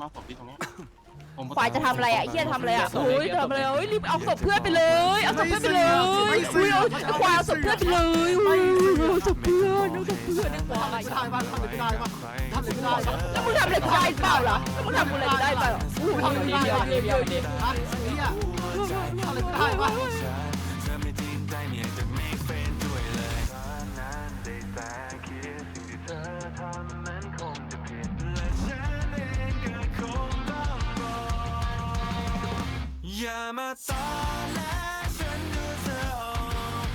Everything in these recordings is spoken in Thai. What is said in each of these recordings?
มาศพที่ตรงเนี้ยผมฝ่ายจะทำอะไรอะไอ้เฮียทำอะไรอะโอ้ยทำอะไรอะเฮ้ยรีบเอาศพเพื่อนไปเลยเอาศพเพื่อนไปเลยอุ้ยเอาเอาควายเอาศพเพื่อนไปเลยอุ้ยเอาศพเพื่อนเอาศพเพื่อนนะควายไม่ได้ป่ะทำอะไรไม่ได้ป่ะทำอะไรไม่ได้ป่ะแล้วมึงทำอะไรกูได้เปล่าล่ะแล้วมึงทำอะไรกูได้เปล่าอู้ทำอะไรดีไม่ได้เดียวป่ะดีเดียวดีฮะเนี่ยทำอะไรไม่ได้ป่ะ อย่ามาตอแลฉันดูเธอออก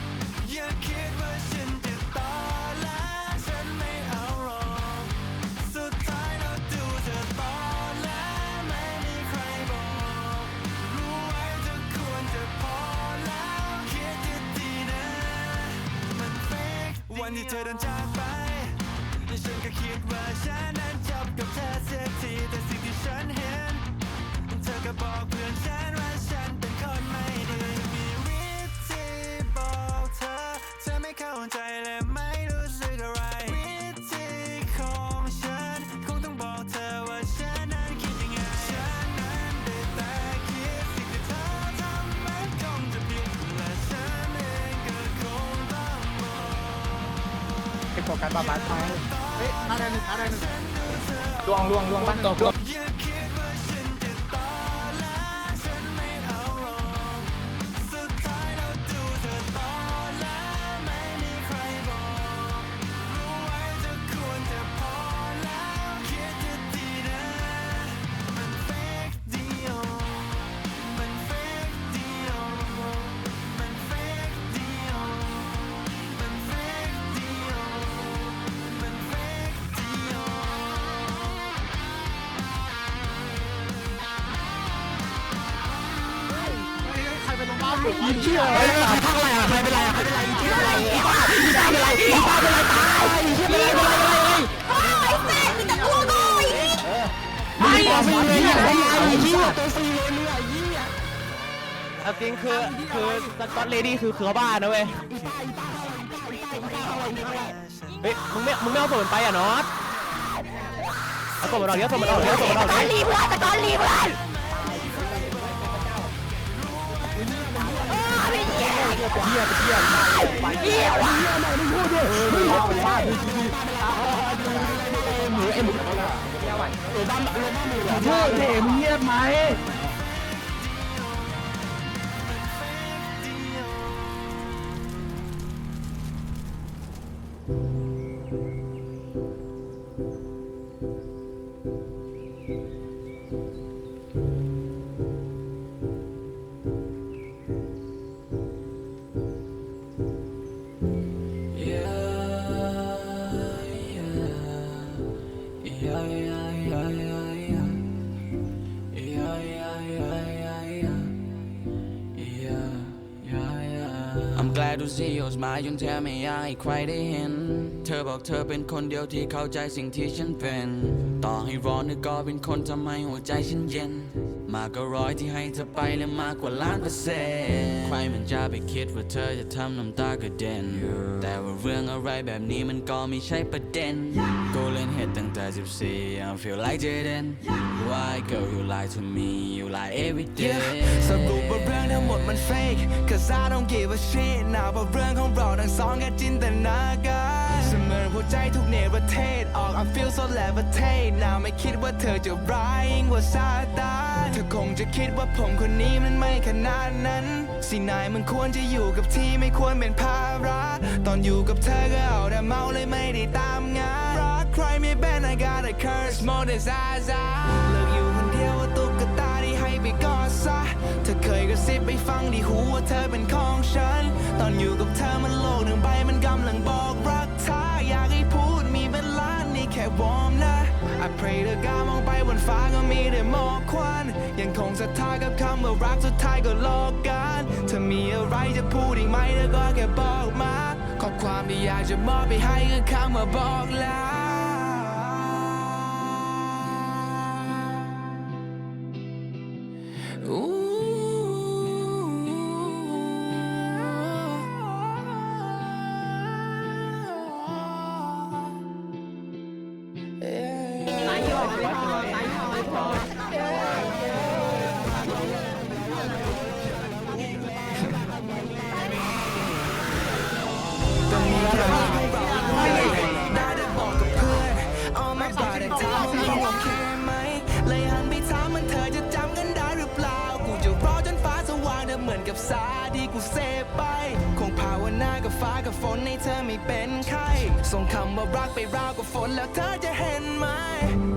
อย่าคิดว่าฉันจะตอแลฉันไม่เอาหรอกสุดท้ายเราดูเธอตอแลไม่มีใครบอก รู้ไว้เธอควรจะพอแล้วคิดดีๆนะ มันเฟกวันที่เธอเดินจากไป ฉันก็คิดว่าฉันนั้นจบกับเธอเสียทีแต่สิ่งที่ฉันเห็น เธอก็บอกเพื่อนฉันว่า โฟกัสบาบาไปเฮ้ยอะไรหนึ่งอะไรหนึ่งลวงลวงลวงบ้านตกลวง เป็นโรงพยาบาลหรือยิงเชื่อไอ้ตาพักอะไรอะใครเป็นไรอะใครเป็นไรยิงเชื่ออะไรอีบ้าอีบ้าเป็นไรอีบ้าเป็นไรตายยิงเชื่อเป็นไรเป็นไรเป็นไรไอ้แม่มีแต่ตัวกูอีกไม่เอาไม่เยอะไม่เอาไอ้เหี้ยตัวฟรีเลย เนี่ยไอ้เหี้ยเอาจริงคือคือสกอตเลดี้คือคือบ้านะเว้ยเฮ้ยมึงไม่มึงไม่เอาส่วนไปอะน็อตเอาส่วนมันออกเยอะส่วนมันออกเยอะส่วนมันออกตะกเยออะรีเพื่อนตะกอนรีเพื่อนเฮียเฮียเฮียเท่เท่มึงเงียบไหม I'm glad to see your smile จนแทบไม่อยากให้ใครได้เห็น เธอบอกเธอเป็นคนเดียวที่เข้าใจสิ่งที่ฉันเป็น ต่อให้ร้อนก็เป็นคนทำให้หัวใจฉันเย็น มากกว่าร้อยที่ให้เธอไปและมากกว่าล้านเปอร์เซ็นต์ใครมันจะไปคิดว่าเธอจะทำน้ำตากระเด็น แต่ว่าเรื่องอะไรแบบนี้มันก็ไม่ใช่ประเด็น กูเล่นเฮดตั้งแต่ 14 I feel like Jaden Why girl you lie to me you lie every day สรุปว่าเรื่องทั้งหมดมัน fake Cause I don't give a shit นะว่าเรื่องของเราทั้งสองแค่จินตนาการเสมอหัวใจทุกเนรเทศออก I feel so levitate นะไม่คิดว่าเธอจะร้ายยิ่งกว่าซาตานเธอคงจะคิดว่าผมคนนี้มันไม่ขนาดนั้น สินายมันควรจะอยู่กับที่ไม่ควรเป็นภาระ ตอนอยู่กับเธอก็เอาแต่เมาเลยไม่ได้ตามงานรักใครไม่เป็น I got a curse more than Zaza เลิกอยู่คนเดียวว่าตุ๊กตาที่ให้ไปกอดซะ เธอเคยกระซิบไปฟังที่หูว่าเธอเป็นของฉัน ตอนอยู่กับเธอมันโลกหนึ่งใบ pray เธอกล้ามองไปบนฟ้าก็มีแต่หมอกควันยังคงศรัทธากับคำว่ารักสุดท้ายก็โลกกันเธอมีอะไรจะพูดอีกไหมเธอก็แค่บอกมา ข้อความที่อยากจะมอบไปให้คือคำว่าบอกลา พอ บสาดีกูเซไป คงภาวนากับฟ้ากับฝนให้เธอไม่เป็นไข้ส่งคำว่ารักไปราวกับฝนแล้วเธอจะเห็นไหม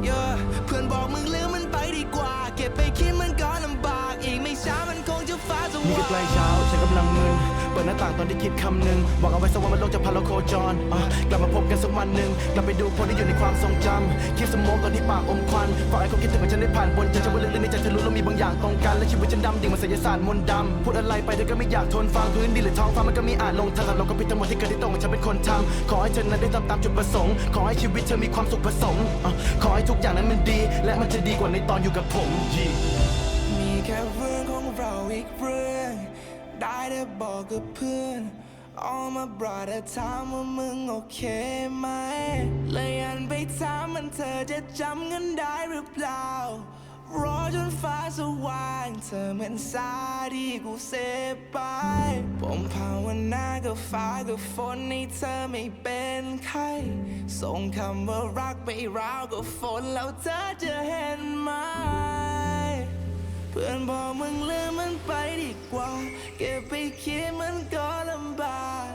yeah เพื่อนบอกมึงลืมมันไปดีกว่า เก็บไปคิดมันก็ลำบาก อีกไม่ช้ามันคงจะฟ้าสว่าก็งใกล้เช้าฉันกำลังมึน ปิดหน้าต่างตอนที่คิดคำหนึ่งบอกเอาไว้สักวันมันโลกจะพาเราโคจรอะกลับมาพบกันสักวันหนึ่งกลับไปดูคนที่อยู่ในความทรงจำคิดสมองตอนที่ปากอมควันฝากไอ้คนคิดถึงว่าฉันได้ผ่านบนเจฉันว่าลึกๆในใจเธอรู้เรามีบางอย่างตรงกันและชีวิตฉันดำดิ่งมันศิลศาสตร์มนต์ดำพูดอะไรไปเธอก็ไม่อยากทนฟังพื้นดินหรือท้องฟ้ามันก็มีอาจลงทันแต่เราก็ผิดทั้งหมดที่เกิดที่ตรงกับฉันเป็นคนทำขอให้เธอนั้นได้ทำตามจุดประสงค์ขอให้ชีวิตเธอมีความสุขประสงค์อะขอให้ทุกอย่างนั้นมันดี และมันจะดีกว่าในตอนอยู่กับผม Yeah มีแค่เรื่องของเราอีกเรื่อง ได้แต่บอกกับเพื่อน All my brother ถามว่ามึงโอเคไหมเลยอันไปถามมันเธอจะจำกันได้หรือเปล่า รอจนฟ้าสว่าง เธอเหมือนสาที่กูเซฟไปผมภาวนากับฟ้ากับฝนให้เธอไม่เป็นไข้ส่งคำว่ารักไปราวกับฝนแล้วเธอจะเห็นไหม เพื่อนบอกมึงลืมมันไปดีกว่า เก็บไปคิดมันก็ลำบาก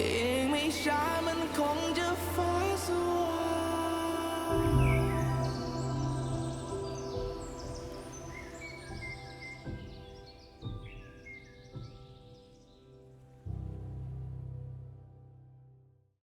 อีกไม่ช้ามันคงจะฟ้าสวย